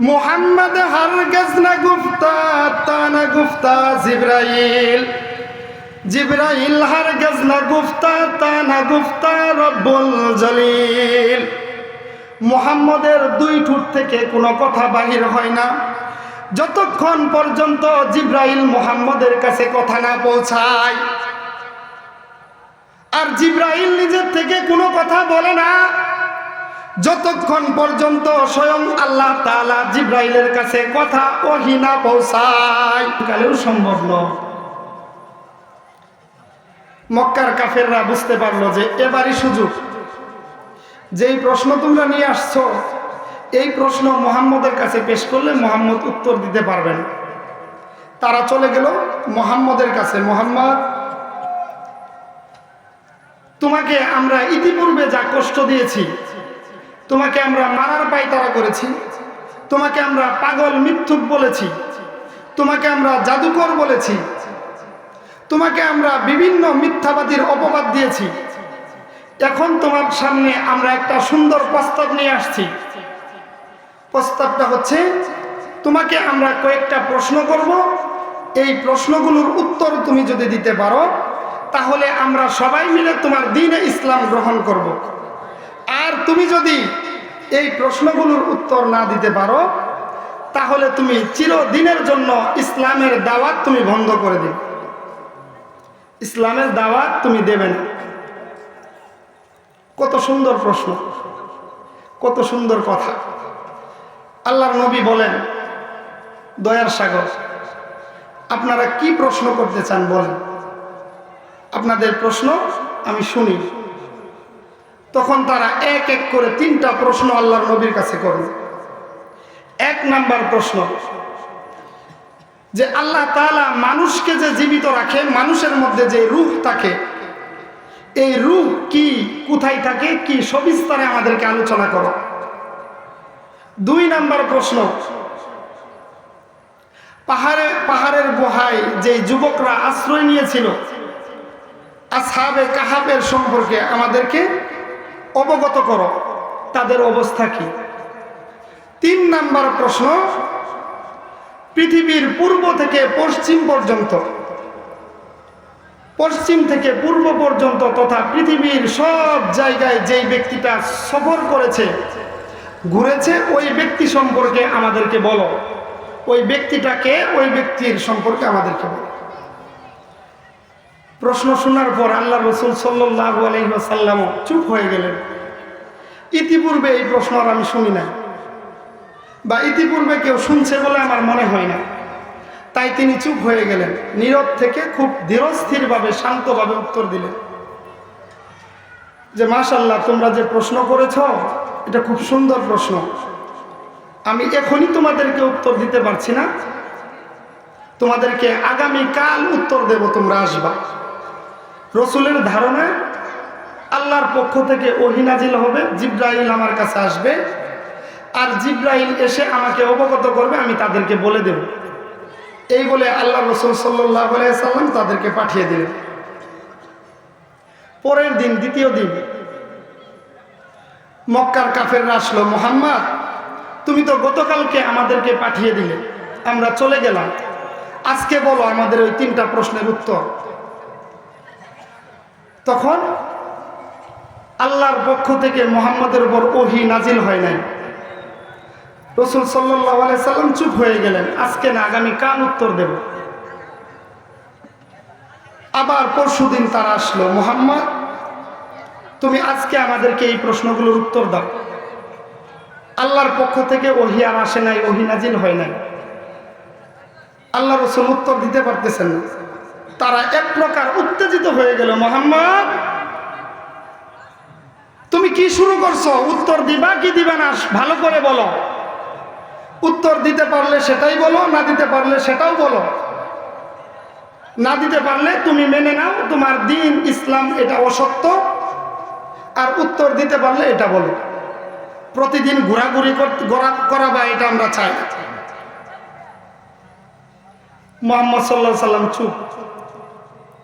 মোহাম্মদ হরগজ না গুফতা তা না গুফতা জিব্রাইল। জিব্রাইল হরগজ না গুফতা তা না গুফতা রব্বুল জলিল। মোহাম্মদের দুই ঠোঁট থেকে কোনো কথা বাহির হয় না। যতক্ষণ পর্যন্ত জিব্রাইল মোহাম্মদের কাছে কথা না পৌঁছায়, আর জিব্রাইল নিজের থেকে কোনো কথা বলে না যতক্ষণ পর্যন্ত স্বয়ং আল্লাহ তালা জিব্রাইলের কাছে কথা ওহি না পৌঁছায়, কালেও সম্ভব মক্কার কাফেররা বুঝতে পারল যে এবারই সুযোগ। যেই প্রশ্ন তোমরা নিয়ে আসছো, এই প্রশ্ন মোহাম্মদের কাছে পেশ করলে মোহাম্মদ উত্তর দিতে পারবেন। তারা চলে গেল মোহাম্মদের কাছে। মোহাম্মদ, তোমাকে আমরা ইতিপূর্বে যা কষ্ট দিয়েছি তোমাকে আমরা মারার পায়তারা করেছি। তোমাকে আমরা পাগল, মিথ্যুক বলেছি। তোমাকে আমরা জাদুকর বলেছি। তোমাকে আমরা বিভিন্ন মিথ্যাবাদীর অপবাদ দিয়েছি। এখন তোমার সামনে আমরা একটা সুন্দর প্রস্তাব নিয়ে আসছি। প্রস্তাবটা হচ্ছে, তোমাকে আমরা কয়েকটা প্রশ্ন করব। এই প্রশ্নগুলোর উত্তর তুমি যদি দিতে পারো, তাহলে আমরা সবাই মিলে তোমার দিনে ইসলাম গ্রহণ করব। আর তুমি যদি এই প্রশ্নগুলোর উত্তর না দিতে পারো, তাহলে তুমি চিরদিনের জন্য ইসলামের দাওয়াত তুমি বন্ধ করে দিবে। ইসলামের দাওয়াত তুমি দেবে না। কত সুন্দর প্রশ্ন, কত সুন্দর কথা। আল্লাহর নবী বলেন, দয়ার সাগর, আপনারা কি প্রশ্ন করতে চান বলেন? আপনাদের প্রশ্ন আমি শুনি। তখন তারা এক এক করে তিনটা প্রশ্ন আল্লাহর নবীর কাছে করবে। এক নাম্বার প্রশ্ন, যে আল্লাহ তাআলা মানুষকে যে জীবিত রাখে, মানুষের মধ্যে যে রূহ থাকে, এই রূহ কি, কোথায় থাকে, কি সবিস্তারে আমাদেরকে আলোচনা করো। দুই নাম্বার প্রশ্ন, পাহাড়ে, পাহাড়ের গুহায় যে যুবকরা আশ্রয় নিয়েছিল, আসহাবে কাহাবের সম্পর্কে আমাদেরকে অবগত করো। তাদের অবস্থা কি? তিন নাম্বার প্রশ্ন, পৃথিবীর পূর্ব থেকে পশ্চিম পর্যন্ত, পশ্চিম থেকে পূর্ব পর্যন্ত তথা পৃথিবীর সব জায়গায় যেই ব্যক্তিটা সফর করেছে, ঘুরেছে, ওই ব্যক্তি সম্পর্কে আমাদেরকে বলো। ওই ব্যক্তিটাকে ওই ব্যক্তির সম্পর্কে আমাদেরকে বলো। প্রশ্ন শোনার পর আল্লাহ রসুল সাল্লাহ আলহিহাসাল্লামও চুপ হয়ে গেলেন। ইতিপূর্বে এই প্রশ্ন আর আমি শুনি না বা ইতিপূর্বে কেউ শুনছে বলে আমার মনে হয় না। তাই তিনি চুপ হয়ে গেলেন, নীরব থেকে খুব ধীরস্থিরভাবে, শান্তভাবে উত্তর দিলেন। যে মাশাল্লাহ তোমরা যে প্রশ্ন করেছ, এটা খুব সুন্দর প্রশ্ন। আমি এখনই তোমাদেরকে উত্তর দিতে পারছি না। তোমাদেরকে আগামী কাল উত্তর দেব, তোমরা আসবা। রসুলের ধারণা, আল্লাহর পক্ষ থেকে ওহিনাজিল হবে, জিব্রাইল আমার কাছে আসবে। আর জিব্রাইল এসে আমাকে অবগত করবে, আমি তাদেরকে বলে দেব। এই বলে আল্লাহ রসুল সাল্লাম তাদেরকে পাঠিয়ে দিলেন। পরের দিন, দ্বিতীয় দিন, মক্কার কাফের আসলো, মোহাম্মদ, তুমি তো গতকালকে আমাদেরকে পাঠিয়ে দিলে, আমরা চলে গেলাম। আজকে বলো আমাদের ওই তিনটা প্রশ্নের উত্তর। তখন আল্লাহর পক্ষ থেকে মোহাম্মদের উপর ওহি নাজিল হয় নাই। রসুল সাল্লাহ সাল্লাম চুপ হয়ে গেলেন। আজকে না, আগামী কাল উত্তর দেব। আবার পরশু দিন তারা আসলো, মোহাম্মদ, তুমি আজকে আমাদেরকে এই প্রশ্নগুলোর উত্তর দাও। আল্লাহর পক্ষ থেকে ওহি আর আসে নাই, ওহি নাজিল হয় নাই। আল্লাহ রসুল উত্তর দিতে পারতেছেন না। তারা এক প্রকার উত্তেজিত হয়ে গেল, মোহাম্মদ, তুমি কি শুরু করছ? উত্তর দিবা কি দিবা না? ভালো করে বলো। উত্তর দিতে পারলে সেটাই বলো, না দিতে পারলে সেটাও বলো। না দিতে পারলে তুমি মেনে নাও, তোমার দিন ইসলাম এটা অসত্য। আর উত্তর দিতে পারলে এটা বলো। প্রতিদিন ঘোরাঘুরি করাবা এটা আমরা চাই। মোহাম্মদ সাল্লাহ সাল্লাম চুপ।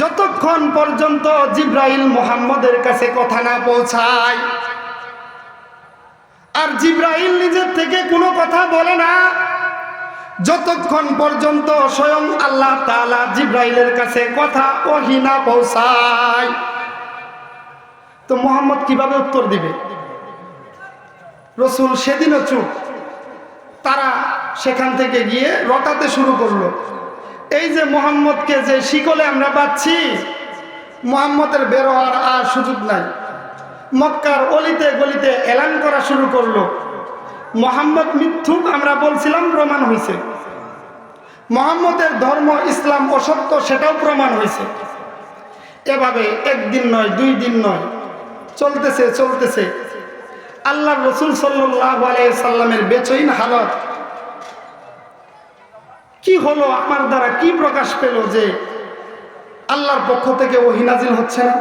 যতক্ষণ পর্যন্ত জিব্রাইল মোহাম্মদের কাছে কথা না পৌঁছায়, আর জিব্রাইল নিজের থেকে কোনো কথা বলে না, যতক্ষণ পর্যন্ত স্বয়ং আল্লাহ তাআলা জিব্রাইলের কাছে কথা ওহি না পৌঁছায়, তো মোহাম্মদ কীভাবে উত্তর দিবে? রসুল সেদিনও চুপ, তারা সেখান থেকে গিয়ে রটাতে শুরু করল। এই যে মোহাম্মদকে যে শিকলে আমরা পাচ্ছি, মোহাম্মদের বের হওয়ার আর সুযোগ নাই। মক্কার অলিতে গলিতে এলান করা শুরু করল। মোহাম্মদ মিথ্যুক আমরা বলছিলাম, প্রমাণ হয়েছে মোহাম্মদের ধর্ম ইসলাম অসত্য, সেটাও প্রমাণ হয়েছে এভাবে একদিন নয়, দুই দিন নয়, চলতেছে চলতেছে। আল্লাহ রসুল সাল্লাহ সাল্লামের বেচইন হালত কি হলো আমার দ্বারা? কি প্রকাশ পেল যে আল্লাহর পক্ষ থেকে ও হিনাজিল হচ্ছে না?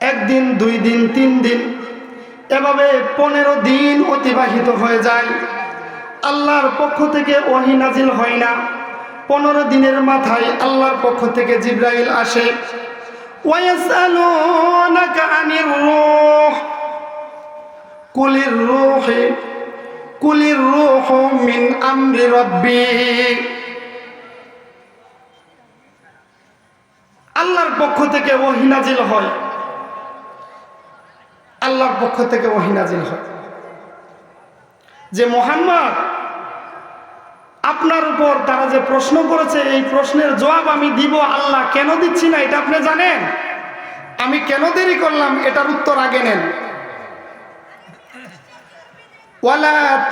একদিন, দুই দিন, তিন দিন এভাবে পনেরো দিন অতিবাহিত হয়ে যায়। আল্লাহর পক্ষ থেকে ওহি নাজিল হয় না। পনেরো দিনের মাথায় আল্লাহর পক্ষ থেকে জিব্রাইল আসে। কুলির রূহি কুলির রুহ মিন আমরি রব্বি। আল্লাহর পক্ষ থেকে ওহিনাজিল হয়। আল্লাহর পক্ষ থেকে ওহিনাজিল হয়। যে মোহাম্মদ, আপনার উপর তারা যে প্রশ্ন করেছে, এই প্রশ্নের জবাব আমি দিব আল্লাহ। কেন দিচ্ছি না, এটা আপনি জানেন? আমি কেন দেরি করলাম? এটার উত্তর আগে নেন। ওয়ালা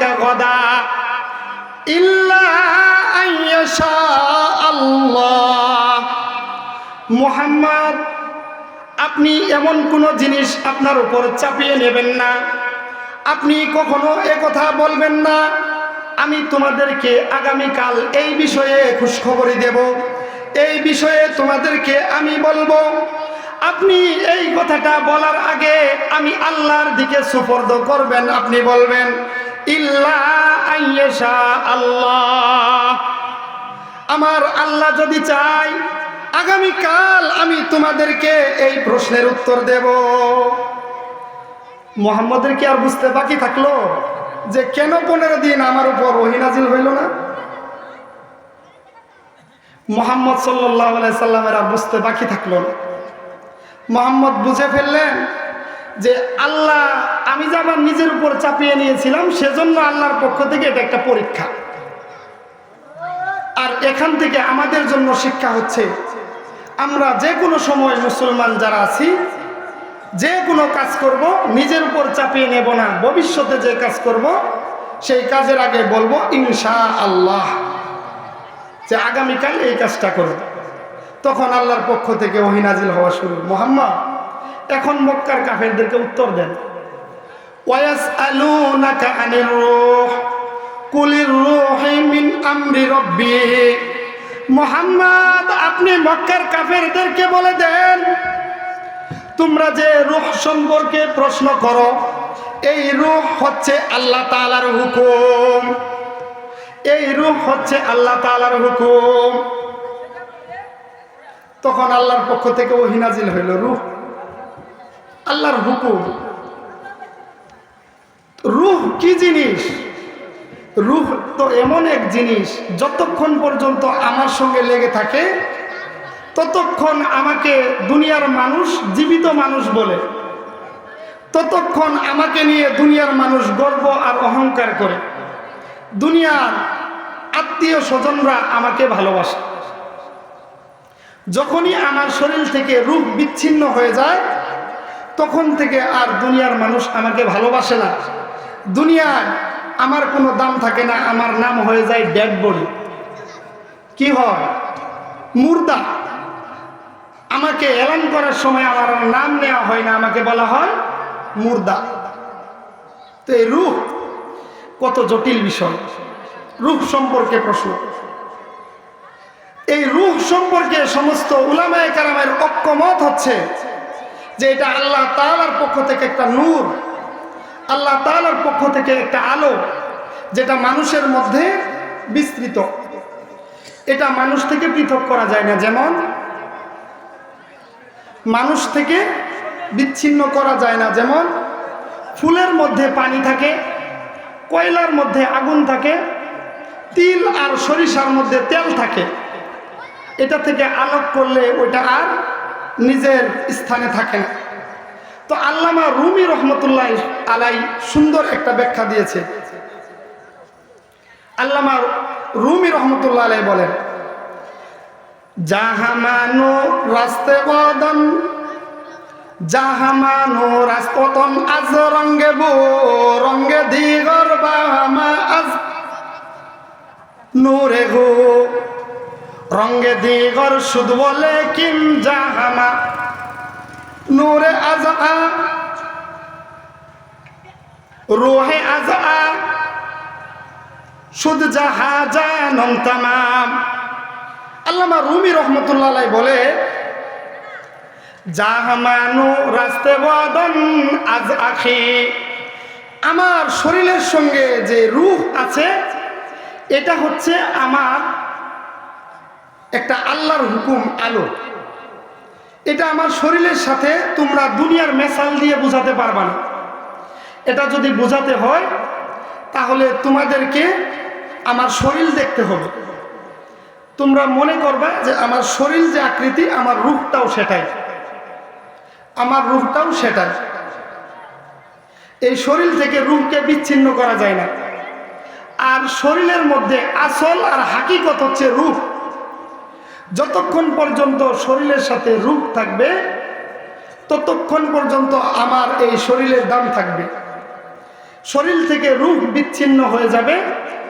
গাদা আল্লাহ। আপনি এমন কোনো জিনিস আপনার উপর চাপিয়ে নেবেন না। আপনি কখনো কথা বলবেন না, আমি তোমাদেরকে আগামীকাল এই বিষয়ে খুশখবরি দেব। এই বিষয়ে তোমাদেরকে আমি বলব আপনি এই কথাটা বলার আগে আমি আল্লাহর দিকে সুপর্দ করবেন, আপনি বলবেন, ইল্লা আল্লাহ। আমার আল্লাহ যদি চাই আগামীকাল আমি তোমাদেরকে এই প্রশ্নের উত্তর দেব। মোহাম্মদের কি আর বুঝতে বাকি থাকল যে কেন পনেরো দিন আমার উপর ওহিনাজিল হইল না? মোহাম্মদ সাল্লাহ সাল্লামের বুঝতে বাকি থাকল না। মোহাম্মদ বুঝে ফেললেন যে আল্লাহ, আমি যে আমার নিজের উপর চাপিয়ে নিয়েছিলাম, সেজন্য আল্লাহর পক্ষ থেকে এটা একটা পরীক্ষা। আর এখান থেকে আমাদের জন্য শিক্ষা হচ্ছে, আমরা যে কোনো সময় মুসলমান যারা আছি, যে কোনো কাজ করব, নিজের উপর চাপিয়ে নেব না, ভবিষ্যতে যে কাজ করব, সেই কাজের আগে বলব ইনশা আল্লাহ যে আগামীকাল এই কাজটা করব। তখন আল্লাহর পক্ষ থেকে ওহিনাজিল হওয়া শুরু। মোহাম্মদ, এখন মক্কার কাফেরদেরকে উত্তর দেন। ওয়াস আলু নাকা আনির রূহ, কুলির রূহি মিন আমরি রব্বি। মোহাম্মদ, আপনি মক্কার কাফেরদেরকে বলে দেন, তোমরা যে রুহ সম্পর্কে প্রশ্ন করো, এই রুহ হচ্ছে আল্লাহ তালার হুকুম। এই রুহ হচ্ছে আল্লাহ তালার হুকুম। তখন আল্লাহর পক্ষ থেকে ওহিনাজিল হইল, রুহ। আল্লাহর হুকুম। রুহ কি জিনিস? রুহ তো এমন এক জিনিস, যতক্ষণ পর্যন্ত আমার সঙ্গে লেগে থাকে, ততক্ষণ আমাকে দুনিয়ার মানুষ, জীবিত মানুষ বলে। ততক্ষণ আমাকে নিয়ে দুনিয়ার মানুষ গর্ব আর অহংকার করে। দুনিয়ার আত্মীয় স্বজনরা আমাকে ভালোবাসে। যখনই আমার শরীর থেকে রূপ বিচ্ছিন্ন হয়ে যায়, তখন থেকে আর দুনিয়ার মানুষ আমাকে ভালোবাসে না। দুনিয়ায় আমার কোনো দাম থাকে না, আমার নাম হয়ে যায় ডেড বডি। কি হয়? মুর্দা। আমাকে এলান করার সময় আমার নাম নেওয়া হয় না, আমাকে বলা হয় মুর্দা। তো এই রূপ কত জটিল বিষয়। রূপ সম্পর্কে প্রশ্ন। এই রূহ সম্পর্কে সমস্ত উলামায়ে কারামের ঐক্যমত হচ্ছে যে এটা আল্লাহ তাআলার পক্ষ থেকে একটা নূর, আল্লাহ তাআলার পক্ষ থেকে একটা আলো যেটা মানুষের মধ্যে বিস্তৃত। এটা মানুষ থেকে পৃথক করা যায় না। যেমন, মানুষ থেকে বিচ্ছিন্ন করা যায় না। যেমন, ফুলের মধ্যে পানি থাকে, কয়লার মধ্যে আগুন থাকে, তিল আর সরিষার মধ্যে তেল থাকে। এটা থেকে আলোক করলে ওইটা আর নিজের স্থানে থাকে না। তো আল্লামা রুমি রহমতুল্লাহ আলাই সুন্দর একটা ব্যাখ্যা দিয়েছে। আল্লামা রুমি রহমতুল্লাহ আলাই বলেন জাহামানু রাস্তে বদন জাহামানু রাস্ততন আজ রঙ্গে বো, রঙ্গে দিগর বাহামা, আজ নূরে গো রঙ্গে দিগর শুধু বলে কিম জাহামা, নূরে আজ রোহে আজ শুধ যাহা জানম তামাম। আল্লামা রুমি রহমতুল্লাহ বলে জাহামানু রাস্তে বদন আজ আখি। আমার শরীরের সঙ্গে যে রুহ আছে, এটা হচ্ছে আমার একটা আল্লাহর হুকুম আলো। এটা আমার শরীরের সাথে তোমরা দুনিয়ার মেসাল দিয়ে বোঝাতে পারবা না। এটা যদি বোঝাতে হয়, তাহলে তোমাদেরকে আমার শরীর দেখতে হবে। তোমরা মনে করবা যে আমার শরীর যে আকৃতি, আমার রূপটাও সেটাই। আমার রূপটাও সেটাই। এই শরীর থেকে রূপকে বিচ্ছিন্ন করা যায় না। আর শরীরের মধ্যে আসল আর হাকিকত হচ্ছে রূপ। যতক্ষণ পর্যন্ত শরীরের সাথে রূপ থাকবে, ততক্ষণ পর্যন্ত আমার এই শরীরের দাম থাকবে। শরীর থেকে রূপ বিচ্ছিন্ন হয়ে যাবে,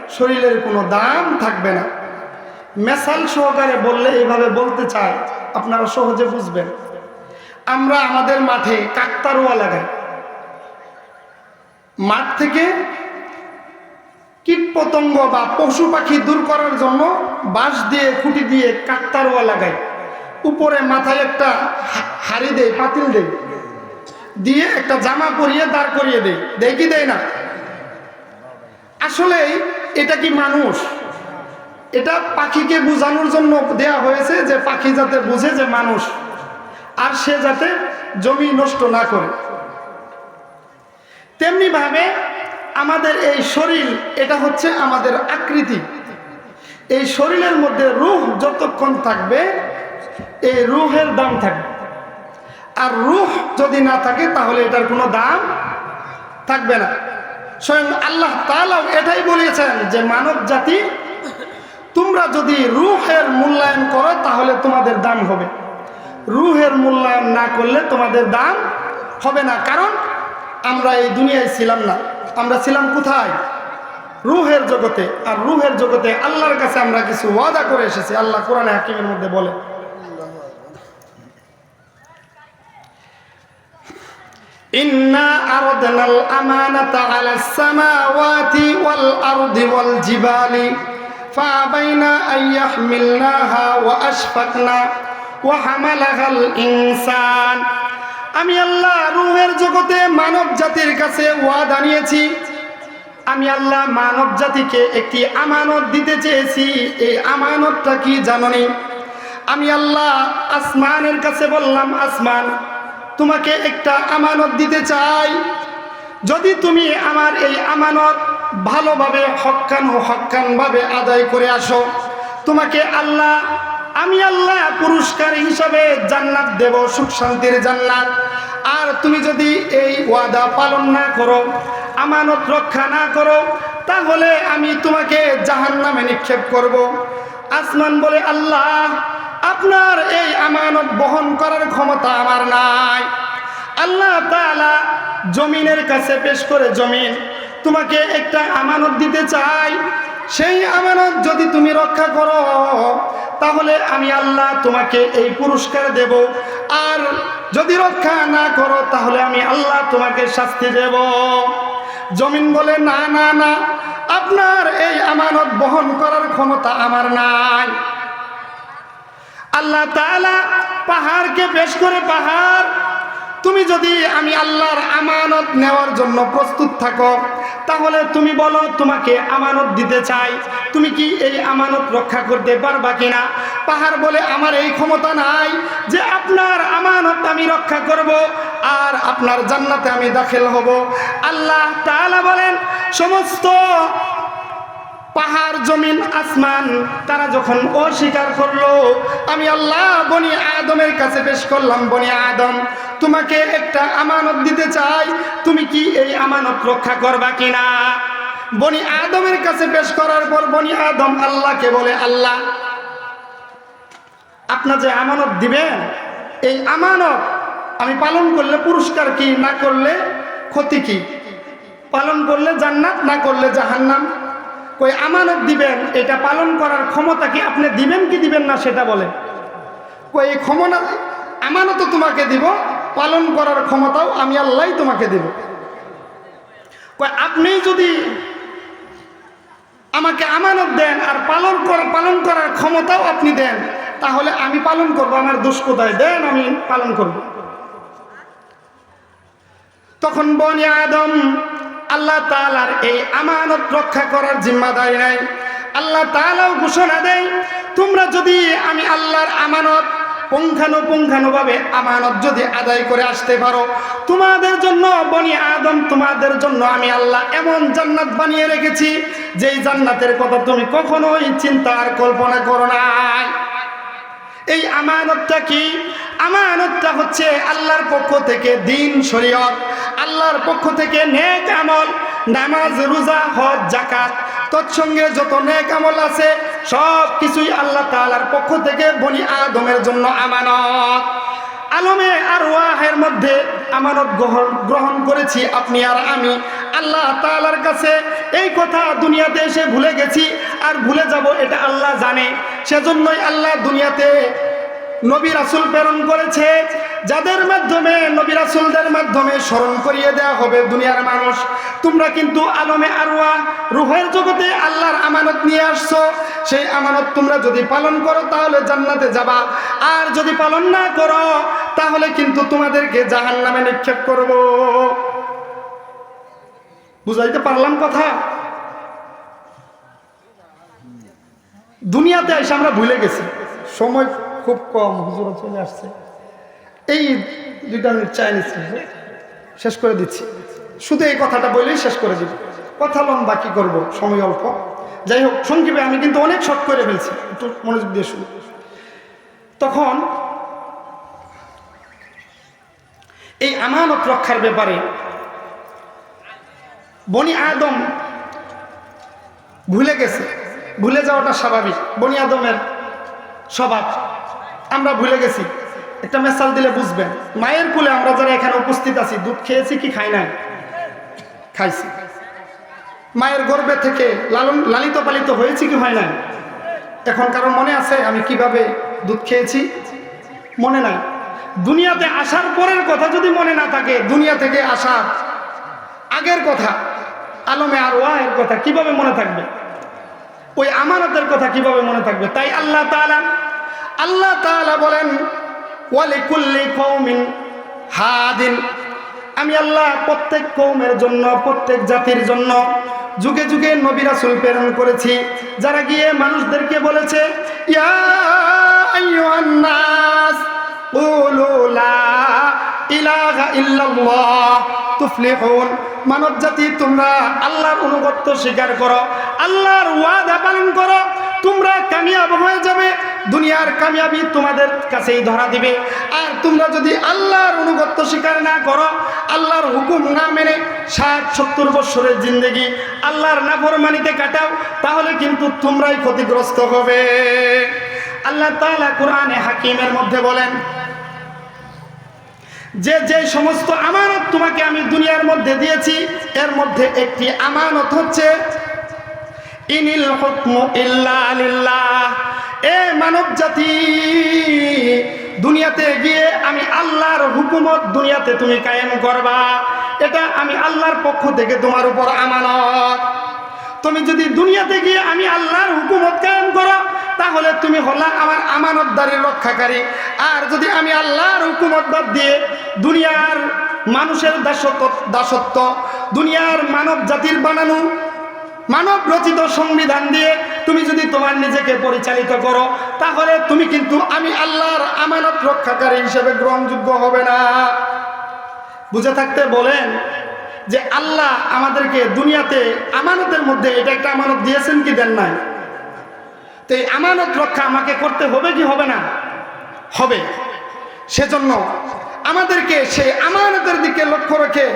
শরীরের কোনো দাম থাকবে না। মেসাল সহকারে বললে এইভাবে বলতে চায়, আপনারা সহজে বুঝবেন। আমরা আমাদের মাঠে কাকতারুয়া লাগাই। মাঠ থেকে কীট পতঙ্গ বা পশু পাখি দূর করার জন্য বাঁশ দিয়ে, খুঁটি দিয়ে কাকতারুয়া লাগায়। উপরে মাথায় একটা হাড়ি দেয়, পাতিল দেয়। দিয়ে একটা জামা পরিয়ে দাঁড় করিয়ে দেয়। দেয় কি দেয় না? আসলে এটা কি মানুষ? এটা পাখিকে বোঝানোর জন্য দেয়া হয়েছে যে পাখি যাতে বুঝে যে মানুষ, আর সে যাতে জমি নষ্ট না করে। তেমনি ভাবে আমাদের এই শরীর, এটা হচ্ছে আমাদের আকৃতি। এই শরীরের মধ্যে রুহ যতক্ষণ থাকবে, এই রুহের দাম থাকবে। আর রুহ যদি না থাকে, তাহলে এটার কোনো দাম থাকবে না। স্বয়ং আল্লাহ তাআলাও এটাই বলেছেন যে, মানব জাতি, তোমরা যদি রুহের মূল্যায়ন করো, তাহলে তোমাদের দাম হবে। রুহের মূল্যায়ন না করলে তোমাদের দাম হবে না। কারণ আমরা এই দুনিয়ায় ছিলাম না আমরা ছিলাম কোথায় রুহের জগতে আর রুহের জগতে আল্লাহর কাছে আমরা কিছু ওয়াদা করে এসেছি আল্লাহ কোরআনে হাকিমের মধ্যে বলে إنا أردنا الأمانة على السماوات والأرض والجبال فأبين أن يحملناها وأشفقنا وحملها الإنسان আমি আল্লাহ রুহের জগতে মানব জাতির কাছে ওয়াদা নিয়েছি। আমি আল্লাহ মানব জাতিকে একটি আমানত দিতে চেয়েছি। এই আমানতটা কি জাননি? আমি আল্লাহ আসমানের কাছে বললাম, আসমান, তোমাকে একটা আমানত দিতে চাই। যদি তুমি আমার এই আমানত ভালোভাবে হকান ও হক্কানভাবে আদায় করে আসো, তোমাকে আল্লাহ আমি আল্লাহ পুরস্কার হিসাবে জান্নাত দেব, সুখ শান্তির জান্নাত। আর তুমি যদি এই ওয়াদা পালন না করো, আমানত রক্ষা না করো, তাহলে আমি তোমাকে জাহান নামে নিক্ষেপ করব। আসমান বলে, আল্লাহ, আপনার এই আমানত বহন করার ক্ষমতা আমার নাই। আল্লাহ তাআলা জমিনের কাছে পেশ করে জমিন, তোমাকে একটা আমানত দিতে চাই। সেই আমানত যদি তুমি রক্ষা করো তাহলে আমি আল্লাহ তোমাকে এই পুরস্কার দেব। আর যদি রক্ষা না করো, তাহলে আমি আল্লাহ তোমাকে শাস্তি দেব। জমিন বলে, না না না, আপনার এই আমানত বহন করার ক্ষমতা আমার নাই। আল্লাহ তালা পাহাড়কে বেশ করে পাহাড় তুমি যদি আমি আল্লাহর আমানত নেওয়ার জন্য প্রস্তুত থাকো, তাহলে তুমি বলো, তোমাকে আমানত দিতে চাই। তুমি কি এই আমানত রক্ষা করতে পারবা কিনা? পাহাড় বলে, আমার এই ক্ষমতা নাই যে আপনার আমানত আমি রক্ষা করব আর আপনার জান্নাতে আমি দাখিল হব। আল্লাহ তাআলা বলেন, সমস্ত পাহাড়, জমিন, আসমান, তারা যখন অস্বীকার করল, আমি আল্লাহ বনি আদমের কাছে পেশ করলাম, বনি আদম, তোমাকে একটা আমানত দিতে চাই, তুমি কি এই আমানত রক্ষা করবা কিনা? বনি আদমের কাছে পেশ করার পর বনি আদম আল্লাহকে বলে, আল্লাহ, আপনার যে আমানত দিবেন, এই আমানত আমি পালন করলে পুরস্কার কি, না করলে ক্ষতি কি? পালন করলে জান্নাত, না করলে জাহান্নাম? কই, আমানত দিবেন, এটা পালন করার ক্ষমতা কি আপনি দিবেন কি দিবেন না সেটা বলেন কই, এই ক্ষমতা, আমানত তোমাকে দিব, পালন করার ক্ষমতাও আমি আল্লাহ তোমাকে দেব। কই, আপনি যদি আমাকে আমানত দেন আর পালন পালন করার ক্ষমতাও আপনি দেন, তাহলে আমি পালন করব, আমার দোষ কোথায়? দেন, আমি পালন করব। তখন বনি আদম আল্লাহ তালার এই আমানত রক্ষা করার জিম্মাদারি নাই। আল্লাহ তালাও ঘোষণা দেয়, তোমরা যদি আমি আল্লাহর আমানত পুঙ্খানুপুঙ্খানুভাবে আমানত যদি আদায় করে আসতে পারো, তোমাদের জন্য, বনি আদম, তোমাদের জন্য আমি আল্লাহ এমন জান্নাত বানিয়ে রেখেছি, যেই জান্নাতের কথা তুমি কখনোই চিন্তা আর কল্পনা করো নাই। এই আমানতটা কি? আমানতটা হচ্ছে আল্লাহর পক্ষ থেকে দিন, শরীয়ত। আল্লাহর পক্ষ থেকে নেক আমল, নামাজ, রোজা, হজ জাকাত তৎসঙ্গে যত নেক আমল আছে, সব কিছুই আল্লাহ তাআলার পক্ষ থেকে বনি আদমের জন্য আমানত। আলমে আর ওয়াহের মধ্যে আমানত গ্রহণ গ্রহণ করেছি আপনি আর আমি। আল্লাহ তাআলার কাছে এই কথা দুনিয়াতে এসে ভুলে গেছি, আর ভুলে যাব এটা আল্লাহ জানে। সেজন্যই আল্লাহ দুনিয়াতে নবী রাসুল প্রেরণ করেছে, যাদের মাধ্যমে নবী রাসুলদের মাধ্যমে স্মরণ করিয়ে দেওয়া হবে দুনিয়ার মানুষ। তোমরা কিন্তু আলমে আরওয়া, রুহের জগতে আল্লাহর আমানত নিয়ে আসছো। সেই আমানত তোমরা যদি পালন করো, তাহলে জান্নাতে যাবা। আর যদি পালন না করো, তাহলে কিন্তু তোমাদেরকে জাহান নামে নিক্ষেপ করব। বুঝাইতে পারলাম কথা? দুনিয়াতে এসে আমরা ভুলে গেছি। সময় খুব কম হুজুর চলে আসছে। এই দুইটা মিনিট চাইনিজ শেষ করে দিচ্ছি। শুধু এই কথাটা বলেই শেষ করে দিব। কথা লম্বা কি করব? সময় অল্প। যাই হোক, সংক্ষেপে আমি কিন্তু অনেক শর্ট করে ফেলছি। একটু মনোযোগ দিয়ে শুনি। তখন এই আমানত রক্ষার ব্যাপারে বনি আদম ভুলে গেছে। ভুলে যাওয়াটা স্বাভাবিক। বনি আদমের স্বভাব। আমরা ভুলে গেছি। একটা মেসাল দিলে বুঝবেন। মায়ের কুলে আমরা যারা এখানে উপস্থিত আছি, দুধ খেয়েছি কি খাই নাই? খাইছি। মায়ের গর্বে থেকে লালন লালিত পালিত হয়েছি কি হয় নাই? এখন কারও মনে আছে আমি কীভাবে দুধ খেয়েছি? মনে নাই। দুনিয়াতে আসার পরের কথা যদি মনে না থাকে, দুনিয়া থেকে আসার আগের কথা, আলমে আর ওয়াহের কথা কীভাবে মনে থাকবে? ওই আমানতের কথা কীভাবে মনে থাকবে? তাই আল্লাহ তাআলা আল্লাহ তালা বলেন, ওয়ালিকুল্লি কৌমিন হাদিন। আমি আল্লাহ প্রত্যেক কৌমের জন্য, প্রত্যেক জাতির জন্য যুগে যুগে নবী সুল প্রেরণ করেছি, যারা গিয়ে মানুষদেরকে বলেছে, ইয়া আইয়ুহান নাস লা ইলাহা ইল্লাল্লাহ তুফলিহুন। মানব জাতি তোমরা আল্লাহর অনুগত্য স্বীকার করো, আল্লাহর ওয়াদা পালন করো, তোমরা কামিয়াব হয়ে যাবে, দুনিয়ার কামিয়াবি তোমাদের কাছেই ধরা দিবে। আর তোমরা যদি আল্লাহর অনুগত্য স্বীকার না করো, আল্লাহর হুকুম না মেনে ষাট, সত্তর বৎসরের জিন্দগি আল্লাহর নাফরমানিতে কাটাও, তাহলে কিন্তু তোমরাই ক্ষতিগ্রস্ত হবে। আল্লাহ তাআলা কোরআনে হাকিমের মধ্যে বলেন যে যে সমস্ত আমানত তোমাকে আমি দুনিয়ার মধ্যে দিয়েছি, এর মধ্যে একটি আমানত হচ্ছে, ইনিল হুকমু এ মানব জাতি দুনিয়াতে গিয়ে আমি আল্লাহর হুকুমত দুনিয়াতে তুমি কায়েম করবা। এটা আমি আল্লাহর পক্ষ থেকে তোমার উপর আমানত। তুমি যদি দুনিয়াতে গিয়ে আমি আল্লাহর হুকুমত তাহলে তুমি হলা আমার আমানতদারির রক্ষাকারী। আর যদি আমি আল্লাহর হুকুমত বাদ দিয়ে দুনিয়ার মানুষের দাসত্ব দাসত্ব, দুনিয়ার মানব জাতির বানানো মানব রচিত সংবিধান দিয়ে তুমি যদি তোমার নিজেকে পরিচালিত করো, তাহলে তুমি কিন্তু আমি আল্লাহর আমানত রক্ষাকারী হিসেবে গ্রহণযোগ্য হবে না। বুঝে থাকতে বলেন যে আল্লাহ আমাদেরকে দুনিয়াতে আমানতের মধ্যে এটা একটা আমানত দিয়েছেন কি দেন নাই? তো আমানত রক্ষা আমাকে করতে হবে কি হবে না? হবে। সেজন্য আমাদেরকে সেই আমানতের দিকে লক্ষ্য রেখে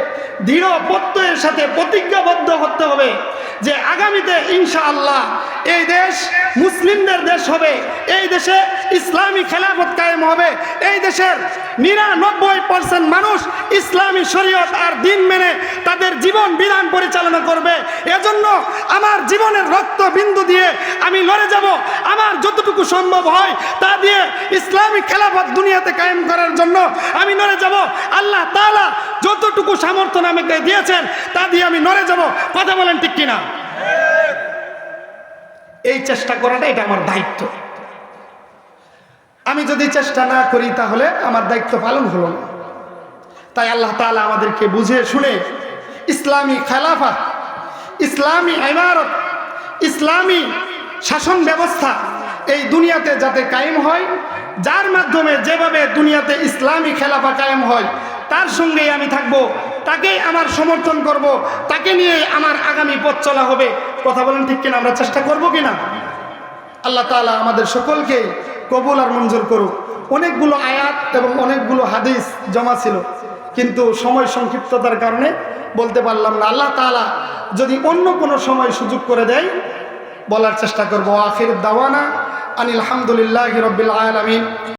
দৃঢ় প্রত্যয়ের সাথে প্রতিজ্ঞাবদ্ধ হতে হবে। যে আগামীতে ইনশাআল্লাহ এই দেশ মুসলিমদের দেশ হবে, এই দেশে ইসলামী খেলাফত কায়েম হবে, এই দেশের নিরানব্বই পার্সেন্ট মানুষ ইসলামী শরীয়ত আর দিন মেনে তাদের জীবন বিধান পরিচালনা করবে। এজন্য আমার জীবনের রক্ত বিন্দু দিয়ে আমি লড়ে যাব। আমার যতটুকু সম্ভব হয় তা দিয়ে ইসলামী খেলাফত দুনিয়াতে কায়েম করার জন্য আমি নড়ে যাব। আল্লাহ তাআলা যতটুকু সামর্থ্য আমাকে দিয়েছেন তা দিয়ে আমি নড়ে যাব। কথা বলেন ঠিক কিনা? এই চেষ্টা করাটা এটা আমার দায়িত্ব। আমি যদি চেষ্টা না করি তাহলে আমার দায়িত্ব পালন হলো না। তাই আল্লাহ তাআলা আমাদেরকে বুঝে শুনে, ইসলামী খেলাফা ইসলামী ইমারত, ইসলামী শাসন ব্যবস্থা এই দুনিয়াতে যাতে কায়েম হয়, যার মাধ্যমে যেভাবে দুনিয়াতে ইসলামী খেলাফা কায়েম হয়, তার সঙ্গেই আমি থাকব। তাকেই আমার সমর্থন করব, তাকে নিয়ে আমার আগামী পথ চলা হবে। কথা বলেন ঠিক কিনা, আমরা চেষ্টা করব কিনা? আল্লাহ তাআলা আমাদের সকলকে কবুল আর মঞ্জুর করুক। অনেকগুলো আয়াত এবং অনেকগুলো হাদিস জমা ছিল, কিন্তু সময় সংক্ষিপ্ততার কারণে বলতে পারলাম না। আল্লাহ তাআলা যদি অন্য কোনো সময় সুযোগ করে দেয়, বলার চেষ্টা করব। আখির দাওয়ানা আনিল হামদুলিল্লাহ রবিল আলমিন।